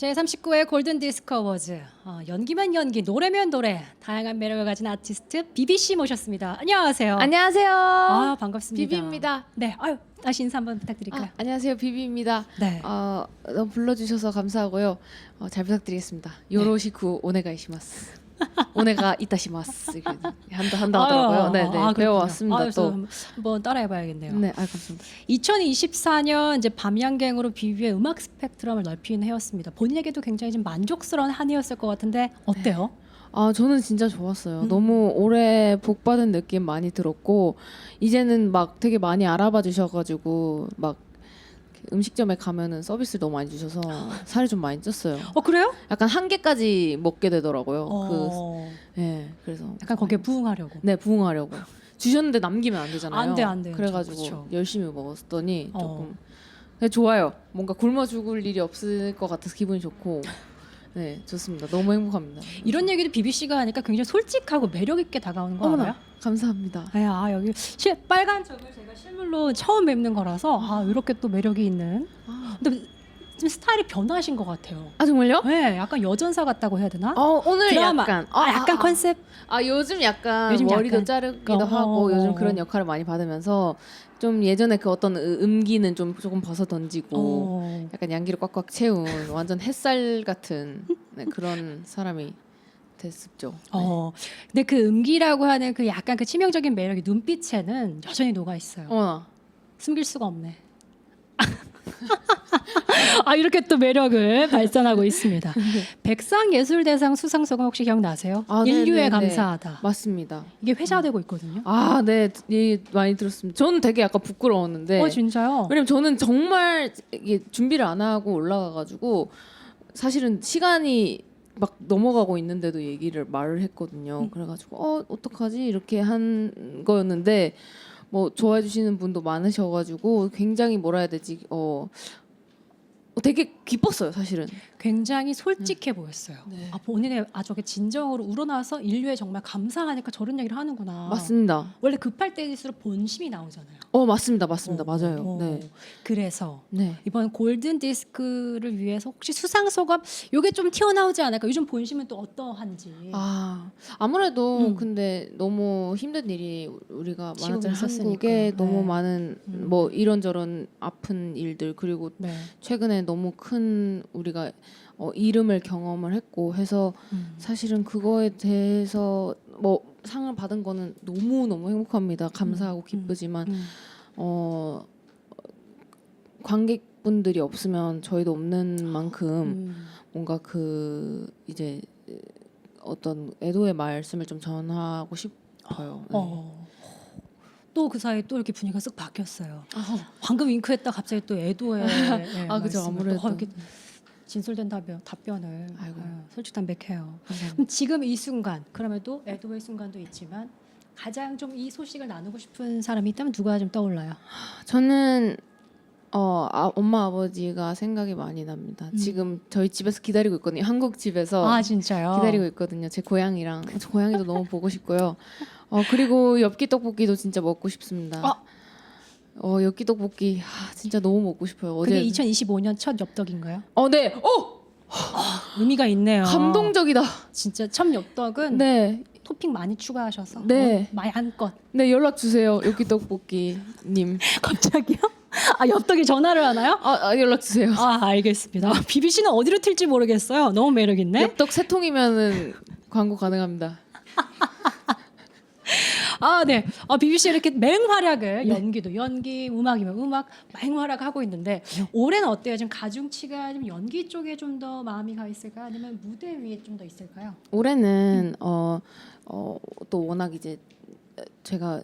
제39회 골든 디스크 어워즈 어, 연기면 연기, 노래면 노래 다양한 매력을 가진 아티스트 비비 씨 모셨습니다. 안녕하세요. 안녕하세요. 아, 반갑습니다. 비비입니다. 네, 아유 다시 인사 한번 부탁드릴까요? 아, 안녕하세요. 비비입니다. 네. 어, 너무 불러주셔서 감사하고요. 어, 잘 부탁드리겠습니다. 요로시쿠 오네가이시마스. 오네가 이타시마스. 이렇게 한다 한다 하더라고요. 네, 네. 아. 배워왔습니다. 아, 그래서 또. 한번- 한번 따라해봐야겠네요. 네, 아 감사합니다. 2024년 이제 밤양갱으로 비비의 음악 스펙트럼을 넓히는 해였습니다. 본인에게도 굉장히 좀 만족스러운 한 해였을 것 같은데 어때요? 아 저는 진짜 좋았어요. 음. 너무 올해 복 받은 느낌 많이 들었고 이제는 막 되게 많이 알아봐 주셔가지고 막 음식점에 가면은 서비스 를 너무 많이 주셔서 살이 좀 많이 쪘어요. 어 그래요? 약간 한 개까지 먹게 되더라고요. 어, 그, 예, 그래서 약간 거기에 부응하려고. 네 부응하려고 주셨는데 남기면 안 되잖아요. 안 돼, 안 돼요. 그래가지고 그쵸. 열심히 먹었더니 어. 조금 네, 좋아요. 뭔가 굶어 죽을 일이 없을 것 같아서 기분이 좋고 네 좋습니다. 너무 행복합니다. 이런 얘기도 씨가 하니까 굉장히 솔직하고 매력 있게 다가오는 거 알아요? 어머나 감사합니다. 아, 아 여기 실, 빨간 점을 제가 실물로 처음 뵙는 거라서 아 이렇게 또 매력이 있는. 아, 근데 좀 스타일이 변화하신 것 같아요. 아, 정말요? 네, 약간 여전사 같다고 해야 되나? 어 오늘 드라마. 약간 아, 약간 아, 컨셉. 아 요즘 약간 요즘 머리도 약간. 자르기도 어, 하고 어, 요즘 어. 그런 역할을 많이 받으면서 좀 예전에 그 어떤 음- 음기는 좀 조금 벗어 던지고 어. 약간 양기를 꽉꽉 채운 완전 햇살 같은 네, 그런 사람이 됐었죠. 네. 어. 근데 그 음기라고 하는 그 약간 그 치명적인 매력이 눈빛에는 여전히 녹아 있어요. 어머나. 숨길 수가 없네. 아 이렇게 또 매력을 발산하고 있습니다. 백상예술대상 수상소감 혹시 기억나세요? 아, 네, 인류에 네, 네. 감사하다. 맞습니다. 이게 회자되고 있거든요. 아, 네, 예, 많이 들었습니다. 저는 되게 약간 부끄러웠는데 어 진짜요? 왜냐면 저는 정말 이게 준비를 안 하고 올라가가지고 사실은 시간이 막 넘어가고 있는데도 얘기를 말을 했거든요. 음. 그래가지고 어 어떡하지 이렇게 한 거였는데 뭐 좋아해 주시는 분도 많으셔가지고 굉장히 뭐라 해야 되지 어. 어, 되게 기뻤어요 사실은. 굉장히 솔직해 보였어요. 네. 아, 본인의 아주 그 진정으로 우러나서 인류에 정말 감사하니까 저런 얘기를 하는구나. 맞습니다. 원래 급할 때일수록 본심이 나오잖아요. 어 맞습니다, 맞습니다, 어, 맞아요. 어. 네, 그래서 네. 이번 골든 디스크를 위해서 혹시 수상 소감 요게 좀 튀어나오지 않을까? 요즘 본심은 또 어떠한지. 아 아무래도 음. 근데 너무 힘든 일이 우리가 지금 많았잖아요. 있었으니까. 한국에 너무 네. 많은 음. 뭐 이런저런 아픈 일들 그리고 네. 최근에 너무 큰 우리가 어, 이름을 경험을 했고 해서 음. 사실은 그거에 대해서 뭐 상을 받은 거는 너무 너무 행복합니다. 감사하고 음. 기쁘지만 음. 어 관객분들이 없으면 저희도 없는 만큼 음. 뭔가 그 이제 어떤 애도의 말씀을 좀 전하고 싶어요. 네. 어. 또 그 사이 또 이렇게 분위기가 쓱 바뀌었어요. 아, 방금 윙크했다 갑자기 또 애도의 네, 아, 그죠. 말씀을 아무래도. 또 이렇게 진솔된 답변, 답변을 아이고. 네, 솔직담백해요. 그럼 지금 이 순간 그럼에도 애도의 순간도 있지만 가장 좀 이 소식을 나누고 싶은 사람이 있다면 누가 좀 떠올라요? 저는 어 아, 엄마 아버지가 생각이 많이 납니다. 음. 지금 저희 집에서 기다리고 있거든요. 한국 집에서 아 진짜요? 기다리고 있거든요. 제 고양이랑 저 고양이도 너무 보고 싶고요. 어 그리고 엽기 떡볶이도 진짜 먹고 싶습니다. 아. 어 엽기 떡볶이 아, 진짜 너무 먹고 싶어요. 그게 어제 2025년 첫 엽떡인가요? 어 네. 어 의미가 있네요. 감동적이다. 진짜 첫 엽떡은 네. 토핑 많이 추가하셔서 네. 어, 한껏 네 연락 주세요. 엽기 떡볶이 님. 갑자기요? 아 엽떡이 전화를 하나요? 아, 아 연락 주세요. 아 알겠습니다. 비비 씨는 어디로 튈지 모르겠어요. 너무 매력 있네. 엽떡 세 통이면은 광고 가능합니다. 아 네. 아 비비 씨 이렇게 맹활약을 연기도 연기, 음악이면 음악 맹활약 하고 있는데 올해는 어때요? 지금 가중치가 좀 연기 쪽에 좀 더 마음이 가 있을까? 요 아니면 무대 위에 좀 더 있을까요? 올해는 어, 어, 또 워낙 이제 제가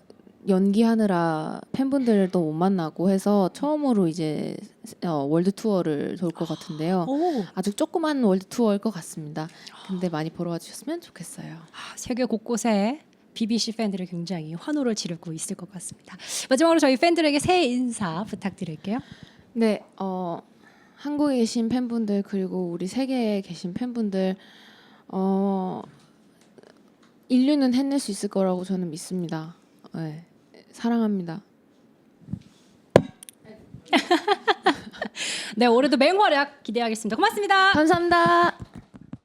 연기하느라 팬분들도 못 만나고 해서 처음으로 이제 어, 월드 투어를 돌 것 같은데요. 오, 아주 조그만 월드 투어일 것 같습니다. 근데 많이 보러 와주셨으면 좋겠어요. 아, 세계 곳곳에 BBC 팬들이 굉장히 환호를 지르고 있을 것 같습니다. 마지막으로 저희 팬들에게 새해 인사 부탁드릴게요. 네, 어, 한국에 계신 팬분들 그리고 우리 세계에 계신 팬분들 어, 인류는 해낼 수 있을 거라고 저는 믿습니다. 네, 사랑합니다. 네, 올해도 맹활약 기대하겠습니다. 고맙습니다. 감사합니다.